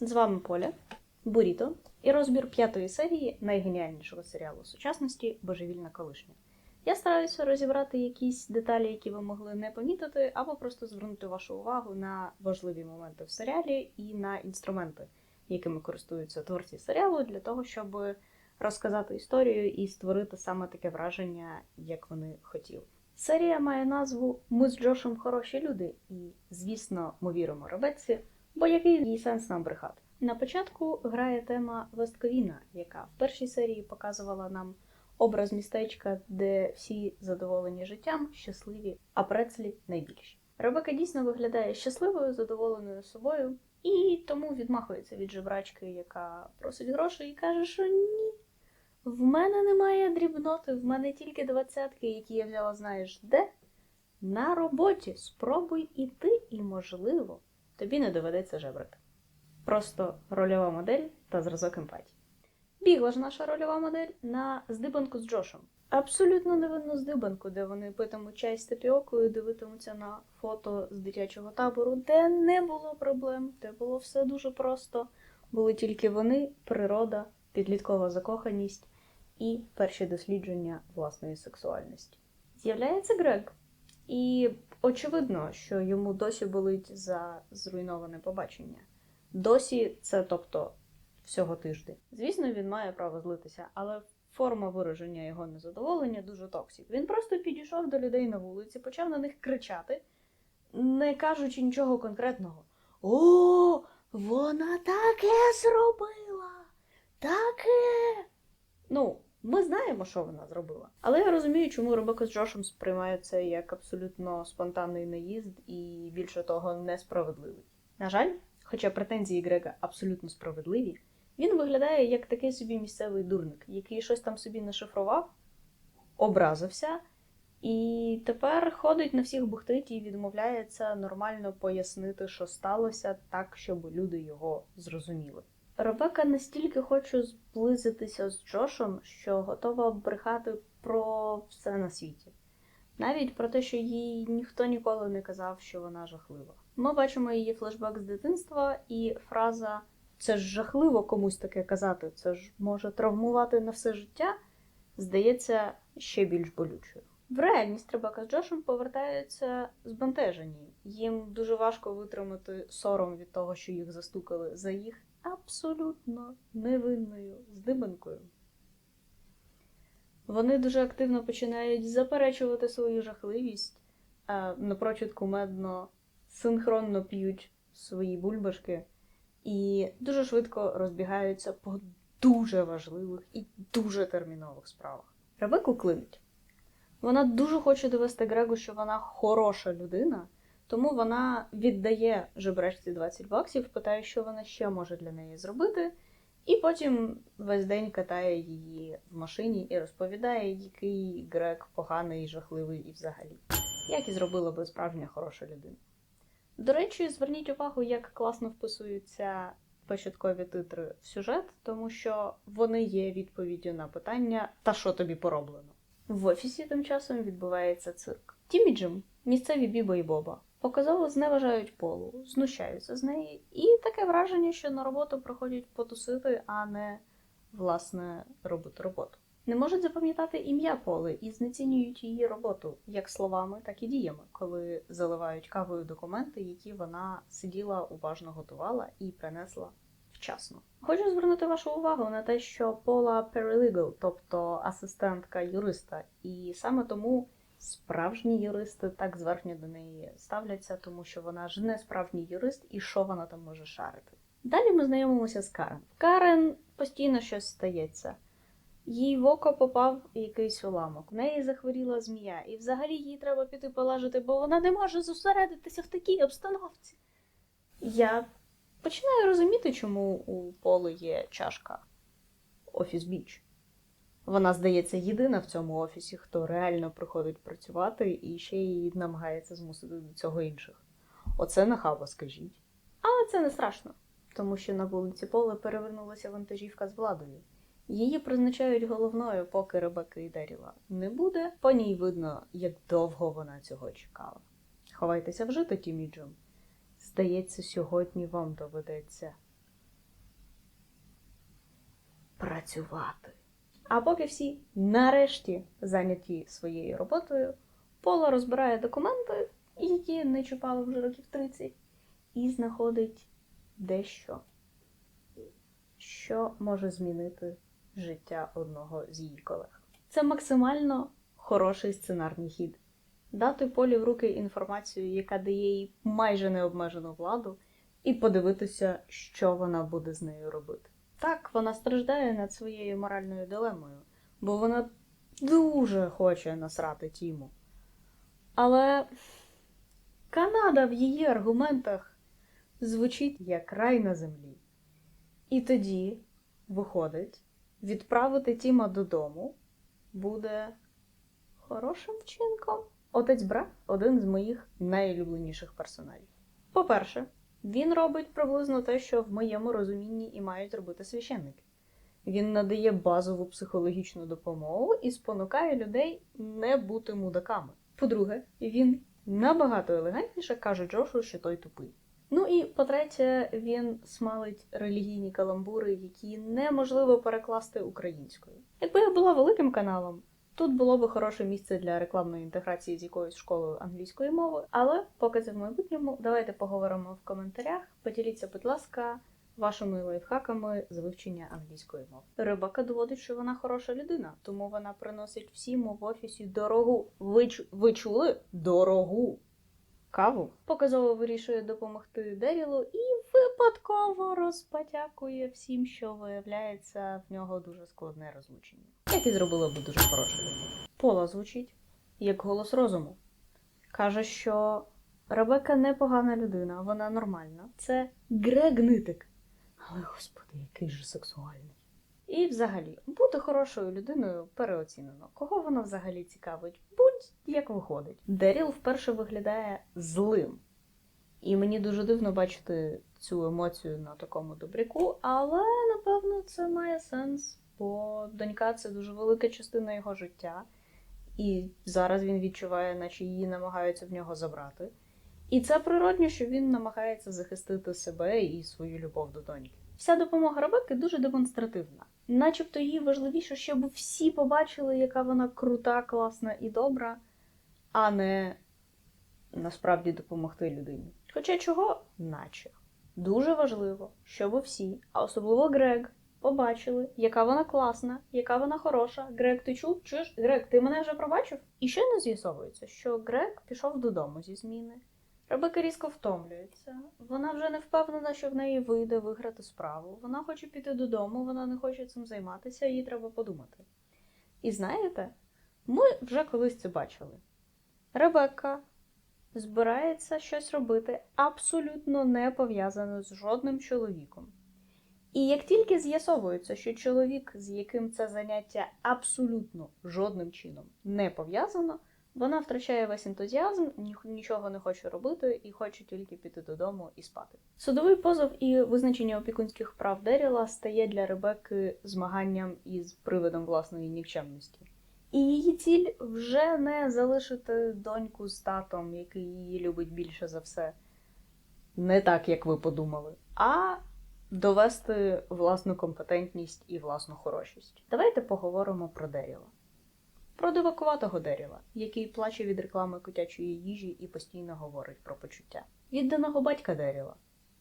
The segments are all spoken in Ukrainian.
З вами Поля, Буріто і розбір п'ятої серії найгеніальнішого серіалу сучасності Божевільна колишня. Я стараюся розібрати якісь деталі, які ви могли не помітити, або просто звернути вашу увагу на важливі моменти в серіалі і на інструменти, якими користуються творці серіалу, для того, щоб розказати історію і створити саме таке враження, як вони хотіли. Серія має назву Ми з Джошем хороші люди, і, звісно, ми віримо Ребекці, бо який їй сенс нам брехати. На початку грає тема Вестковіна, яка в першій серії показувала нам образ містечка, де всі задоволені життям, щасливі, а прецлі найбільші. Ребека дійсно виглядає щасливою, задоволеною собою, і тому відмахується від жебрачки, яка просить грошей і каже, що ні. В мене немає дрібноти, в мене тільки двадцятки, які я взяла, знаєш, де? На роботі. Спробуй іти, і, можливо, тобі не доведеться жебрати. Просто рольова модель та зразок емпатії. Бігла ж наша рольова модель на здибанку з Джошем. Абсолютно невинну здибанку, де вони питимуть чай з тапіокою, дивитимуться на фото з дитячого табору, де не було проблем, де було все дуже просто. Були тільки вони, природа, підліткова закоханість і перші дослідження власної сексуальності. З'являється Грег, і очевидно, що йому досі болить за зруйноване побачення. Досі це, тобто, всього тиждень. Звісно, він має право злитися, але форма вираження його незадоволення дуже токсик. Він просто підійшов до людей на вулиці, почав на них кричати, не кажучи нічого конкретного. О, вона таке зробила! Таке. Ну, ми знаємо, що вона зробила. Але я розумію, чому Ребека з Джошем сприймає це як абсолютно спонтанний наїзд і більше того, несправедливий. На жаль, хоча претензії Грега абсолютно справедливі, він виглядає як такий собі місцевий дурник, який щось там собі нашифрував, образився, і тепер ходить на всіх бухтить і відмовляється нормально пояснити, що сталося, так, щоб люди його зрозуміли. Ребека настільки хоче зблизитися з Джошем, що готова брехати про все на світі. Навіть про те, що їй ніхто ніколи не казав, що вона жахлива. Ми бачимо її флешбек з дитинства, і фраза це ж жахливо комусь таке казати, це ж може травмувати на все життя, здається ще більш болючою. В реальність Ребека з Джошем повертаються збентежені. Їм дуже важко витримати сором від того, що їх застукали за їх абсолютно невинною здибанкою. Вони дуже активно починають заперечувати свою жахливість, а напрочуд кумедно синхронно п'ють свої бульбашки і дуже швидко розбігаються по дуже важливих і дуже термінових справах. Ребеку клинить. Вона дуже хоче довести Грегу, що вона хороша людина, тому вона віддає жебрачці 20 баксів, питає, що вона ще може для неї зробити, і потім весь день катає її в машині і розповідає, який Грег поганий, жахливий і взагалі, як і зробила би справжня хороша людина. До речі, зверніть увагу, як класно вписуються початкові титри в сюжет, тому що вони є відповіддю на питання та що тобі пороблено. В офісі тим часом відбувається цирк. Тімі Джим, місцеві Біба і Боба, показово зневажають полу, знущаються з неї, і таке враження, що на роботу приходять потусити, а не власне робити роботу. Не можуть запам'ятати ім'я Поли і знецінюють її роботу як словами, так і діями, коли заливають кавою документи, які вона сиділа, уважно готувала і принесла вчасно. Хочу звернути вашу увагу на те, що Пола paralegal, тобто асистентка юриста, і саме тому справжні юристи так зверхньо до неї ставляться, тому що вона ж не справжній юрист, і що вона там може шарити. Далі ми знайомимося з Карен. Карен постійно щось стається. Їй в око попав якийсь уламок. В неї захворіла змія, і взагалі їй треба піти полажити, бо вона не може зосередитися в такій обстановці. Я починаю розуміти, чому у Поли є чашка Офіс Біч. Вона, здається, єдина в цьому офісі, хто реально приходить працювати і ще й намагається змусити до цього інших. Оце нахаба, скажіть. Але це не страшно, тому що на вулиці Поли перевернулася вантажівка з владою. Її призначають головною, поки Ребекки і Деріла не буде. По ній видно, як довго вона цього чекала. Ховайтеся вже, Тімі Джим. Здається, сьогодні вам доведеться працювати. А поки всі нарешті зайняті своєю роботою, Пола розбирає документи, які не чіпали вже років 30, і знаходить дещо, що може змінити життя одного з її колег. Це максимально хороший сценарний хід. Дати Полі в руки інформацію, яка дає їй майже необмежену владу, і подивитися, що вона буде з нею робити. Так, вона страждає над своєю моральною дилемою, бо вона дуже хоче насрати Тіму. Але Канада в її аргументах звучить як рай на землі. І тоді, виходить, відправити Тіма додому буде хорошим вчинком. Отець брат один з моїх найулюбленіших персонажів. По-перше, він робить приблизно те, що в моєму розумінні і мають робити священники. Він надає базову психологічну допомогу і спонукає людей не бути мудаками. По-друге, він набагато елегантніше каже Джошу, що той тупий. Ну і по-третє, він смалить релігійні каламбури, які неможливо перекласти українською. Якби я була великим каналом, тут було би хороше місце для рекламної інтеграції з якоюсь школою англійської мови. Але поки це в майбутньому, давайте поговоримо в коментарях. Поділіться, будь ласка, вашими лайфхаками з вивчення англійської мови. Рибака доводить, що вона хороша людина, тому вона приносить всім в офісі дорогу. Ви, ви чули? Дорогу каву. Показово вирішує допомогти Дерілу і випадково розпотякує всім, що виявляється в нього дуже складне розлучення. Як і зробила би дуже хороша людина. Пола звучить як голос розуму. Каже, що Ребека непогана людина, вона нормальна. Це Грег Нитик. Але господи, який же сексуальний. І взагалі, бути хорошою людиною переоцінено. Кого вона взагалі цікавить? Будь як виходить. Деріл вперше виглядає злим. І мені дуже дивно бачити цю емоцію на такому добряку, але напевно це має сенс, бо донька це дуже велика частина його життя, і зараз він відчуває, наче її намагаються в нього забрати. І це природньо, що він намагається захистити себе і свою любов до доньки. Вся допомога Ребекки дуже демонстративна. Начебто їй важливіше, щоб всі побачили, яка вона крута, класна і добра, а не насправді допомогти людині. Хоча чого, наче. Дуже важливо, щоб всі, а особливо Грег, побачили, яка вона класна, яка вона хороша. Грег, ти чув? Чуєш? Грег, ти мене вже пробачив? І ще не з'ясовується, що Грег пішов додому зі зміни. Ребека різко втомлюється. Вона вже не впевнена, що в неї вийде виграти справу. Вона хоче піти додому, вона не хоче цим займатися, їй треба подумати. І знаєте, ми вже колись це бачили. Ребекка збирається щось робити абсолютно не пов'язане з жодним чоловіком. І як тільки з'ясовується, що чоловік, з яким це заняття абсолютно жодним чином не пов'язано, вона втрачає весь ентузіазм, ні- нічого не хоче робити і хоче тільки піти додому і спати. Судовий позов і визначення опікунських прав Деріла стає для Ребекки змаганням із привидом власної нікчемності. І її ціль вже не залишити доньку з татом, який її любить більше за все, не так, як ви подумали, а довести власну компетентність і власну хорошість. Давайте поговоримо про Деріла. Про дивакуватого Деріла, який плаче від реклами котячої їжі і постійно говорить про почуття. Відданого батька Деріла,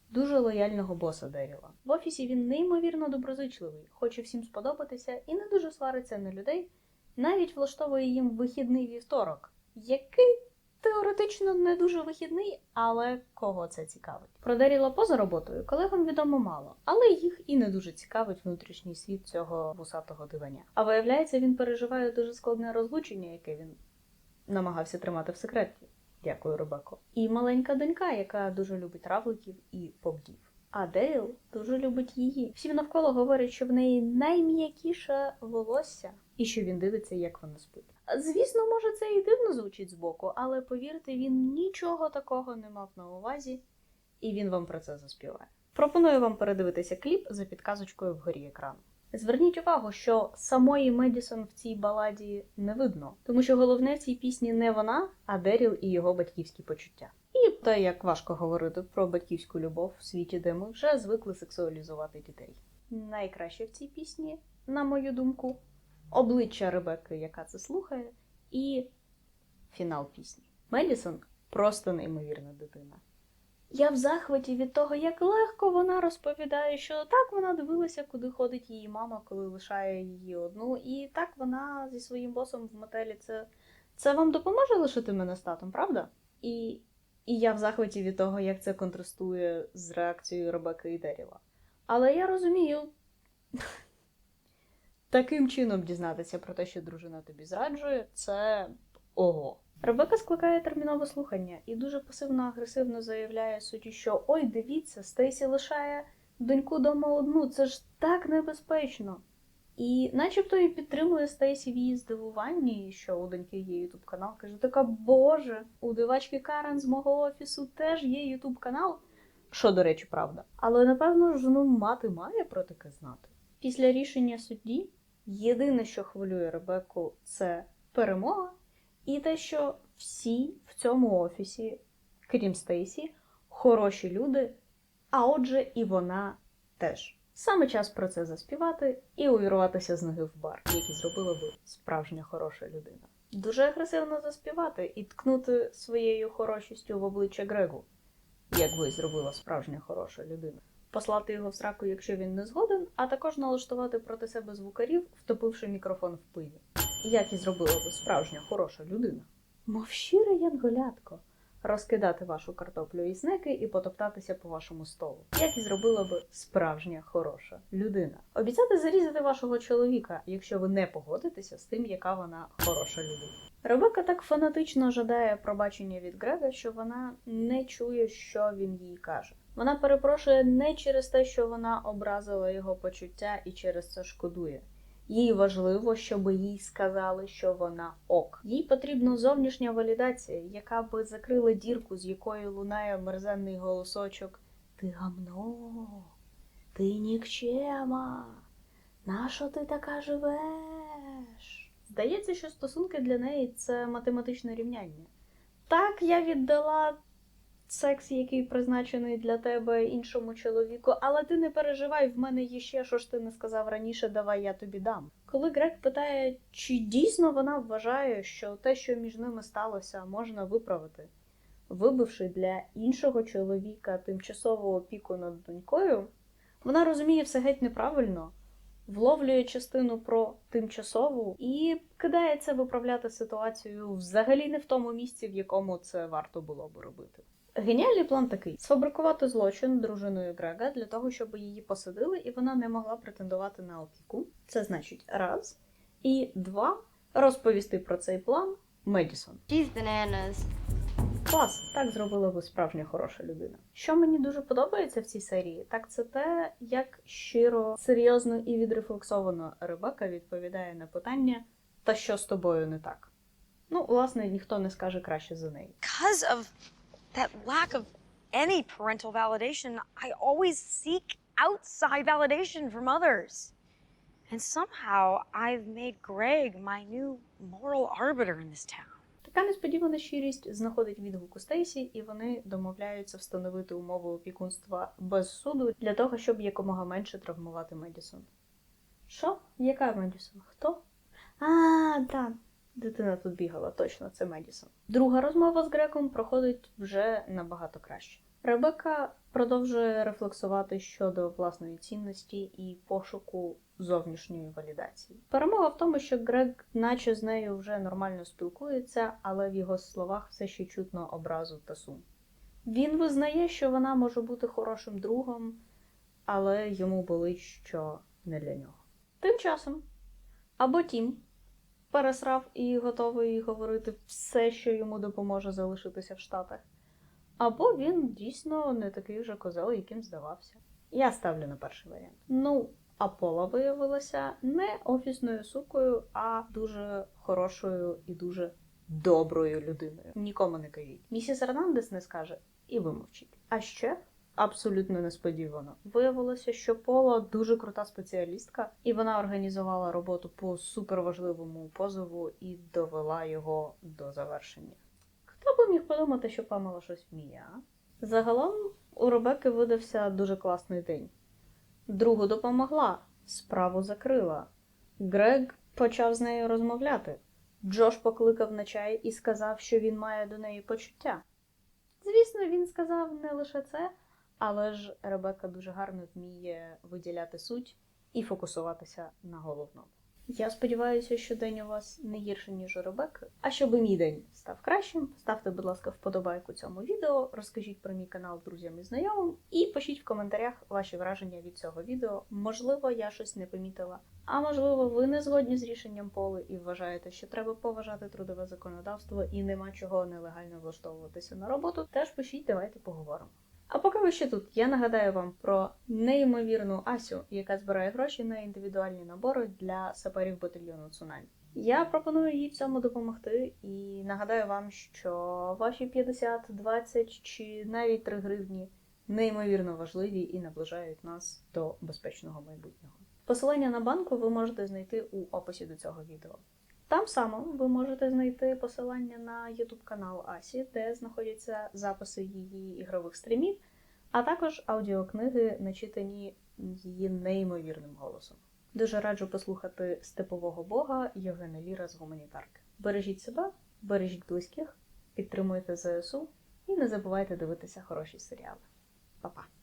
дуже лояльного боса Деріла. В офісі він неймовірно доброзичливий, хоче всім сподобатися і не дуже свариться на людей, навіть влаштовує їм вихідний вівторок, який теоретично не дуже вихідний, але кого це цікавить? Про Деріла поза роботою колегам відомо мало, але їх і не дуже цікавить внутрішній світ цього вусатого диваня. А виявляється, він переживає дуже складне розлучення, яке він намагався тримати в секреті. Дякую, Ребеко. І маленька донька, яка дуже любить равликів і попдів. А Дейл дуже любить її. Всі навколо говорять, що в неї найм'якіше волосся, і що він дивиться, як вона спить. Звісно, може, це і дивно звучить збоку, але повірте, він нічого такого не мав на увазі, і він вам про це заспіває. Пропоную вам передивитися кліп за підказочкою вгорі екрану. Зверніть увагу, що самої Медісон в цій баладі не видно, тому що головне в цій пісні не вона, а Деріл і його батьківські почуття. І те, як важко говорити про батьківську любов в світі, де ми вже звикли сексуалізувати дітей. найкраще в цій пісні, на мою думку, обличчя Ребекки, яка це слухає, і фінал пісні. Мелісон просто неймовірна дитина. Я в захваті від того, як легко вона розповідає, що так вона дивилася, куди ходить її мама, коли лишає її одну, і так вона зі своїм босом в мотелі. Це, це вам допоможе лишити мене з татом, правда? І, і я в захваті від того, як це контрастує з реакцією Ребекки і Деріла. Але я розумію. Таким чином дізнатися про те, що дружина тобі зраджує, це ого. Ребека скликає термінове слухання і дуже пасивно-агресивно заявляє суді, що ой, дивіться, Стейсі лишає доньку дома одну, це ж так небезпечно. І начебто і підтримує Стейсі в її здивуванні, що у доньки є ютуб канал. Каже, така боже, у дивачки Карен з мого офісу теж є ютуб канал. Що, до речі, правда. Але напевно ж ну, мати має про таке знати. Після рішення судді єдине, що хвилює Ребекку, це перемога, і те, що всі в цьому офісі, крім Стейсі, хороші люди, а отже, і вона теж. Саме час про це заспівати і увірватися з ноги в бар, який зробила би справжня хороша людина. Дуже агресивно заспівати і ткнути своєю хорошістю в обличчя Грегу, як би зробила справжня хороша людина. Послати його в сраку, якщо він не згоден, а також налаштувати проти себе звукарів, втопивши мікрофон в пиві. Як і зробила би справжня хороша людина. Мов щире янголятко, розкидати вашу картоплю і снеки і потоптатися по вашому столу. Як і зробила би справжня хороша людина. Обіцяти зарізати вашого чоловіка, якщо ви не погодитеся з тим, яка вона хороша людина. Ребека так фанатично жадає пробачення від Грега, що вона не чує, що він їй каже. Вона перепрошує не через те, що вона образила його почуття і через це шкодує. Їй важливо, щоб їй сказали, що вона ок. Їй потрібна зовнішня валідація, яка би закрила дірку, з якої лунає мерзенний голосочок Ти гамно, ти нікчема, нащо ти така живеш? Здається, що стосунки для неї це математичне рівняння. Так, я віддала секс, який призначений для тебе іншому чоловіку, але ти не переживай, в мене є ще, що ж ти не сказав раніше, давай я тобі дам. Коли Грег питає, чи дійсно вона вважає, що те, що між ними сталося, можна виправити, вибивши для іншого чоловіка тимчасову опіку над донькою, вона розуміє все геть неправильно. Вловлює частину про тимчасову і кидається виправляти ситуацію взагалі не в тому місці, в якому це варто було б робити. Геніальний план такий: сфабрикувати злочин дружиною Грега для того, щоб її посадили, і вона не могла претендувати на опіку. Це значить раз. І два розповісти про цей план Медісон. She's bananas. Клас, так зробила би справжня хороша людина. Що мені дуже подобається в цій серії, так це те, як щиро, серйозно і відрефлексовано Ребека відповідає на питання, та що з тобою не так. Ну, власне, ніхто не скаже краще за неї. because of that lack of any parental validation, I always seek outside validation from others. And somehow I've made Greg my new moral arbiter in this town. Така несподівана щирість знаходить відгук у Стейсі, і вони домовляються встановити умови опікунства без суду для того, щоб якомога менше травмувати Медісон. Що? Яка Медісон? Хто? А, так. Дитина тут бігала, точно, це Медісон. Друга розмова з Греком проходить вже набагато краще. Ребека продовжує рефлексувати щодо власної цінності і пошуку зовнішньої валідації. Перемога в тому, що Грег, наче з нею вже нормально спілкується, але в його словах все ще чутно образу та сум. Він визнає, що вона може бути хорошим другом, але йому болить, що не для нього. Тим часом або Тім пересрав і готовий говорити все, що йому допоможе залишитися в Штатах. Або він дійсно не такий вже козел, яким здавався. Я ставлю на перший варіант. Ну, Апола виявилася не офісною сукою, а дуже хорошою і дуже доброю людиною. Нікому не кажіть. Місіс Ернандес не скаже і ви мовчіть. А ще абсолютно несподівано виявилося, що Пола дуже крута спеціалістка, і вона організувала роботу по суперважливому позову і довела його до завершення. Хто би міг подумати, що Памела щось вміє? Загалом у Ребекки видався дуже класний день. Другу допомогла, справу закрила. Грег почав з нею розмовляти. Джош покликав на чай і сказав, що він має до неї почуття. Звісно, він сказав не лише це, але ж Ребекка дуже гарно вміє виділяти суть і фокусуватися на головному. Я сподіваюся, що день у вас не гірший, ніж у Ребекки. А щоб мій день став кращим, ставте, будь ласка, вподобайку цьому відео, розкажіть про мій канал друзям і знайомим, і пишіть в коментарях ваші враження від цього відео. Можливо, я щось не помітила. А можливо, ви не згодні з рішенням поли і вважаєте, що треба поважати трудове законодавство і нема чого нелегально влаштовуватися на роботу. Теж пишіть, давайте поговоримо. А поки ви ще тут, я нагадаю вам про неймовірну Асю, яка збирає гроші на індивідуальні набори для саперів батальйону Цунамі. Я пропоную їй в цьому допомогти і нагадаю вам, що ваші 50, 20 чи навіть 3 гривні неймовірно важливі і наближають нас до безпечного майбутнього. Посилання на банку ви можете знайти у описі до цього відео. Там само ви можете знайти посилання на YouTube канал Асі, де знаходяться записи її ігрових стрімів, а також аудіокниги, начитані її неймовірним голосом. Дуже раджу послухати степового бога Євгена Ліра з гуманітарки. Бережіть себе, бережіть близьких, підтримуйте ЗСУ і не забувайте дивитися хороші серіали. Па-па!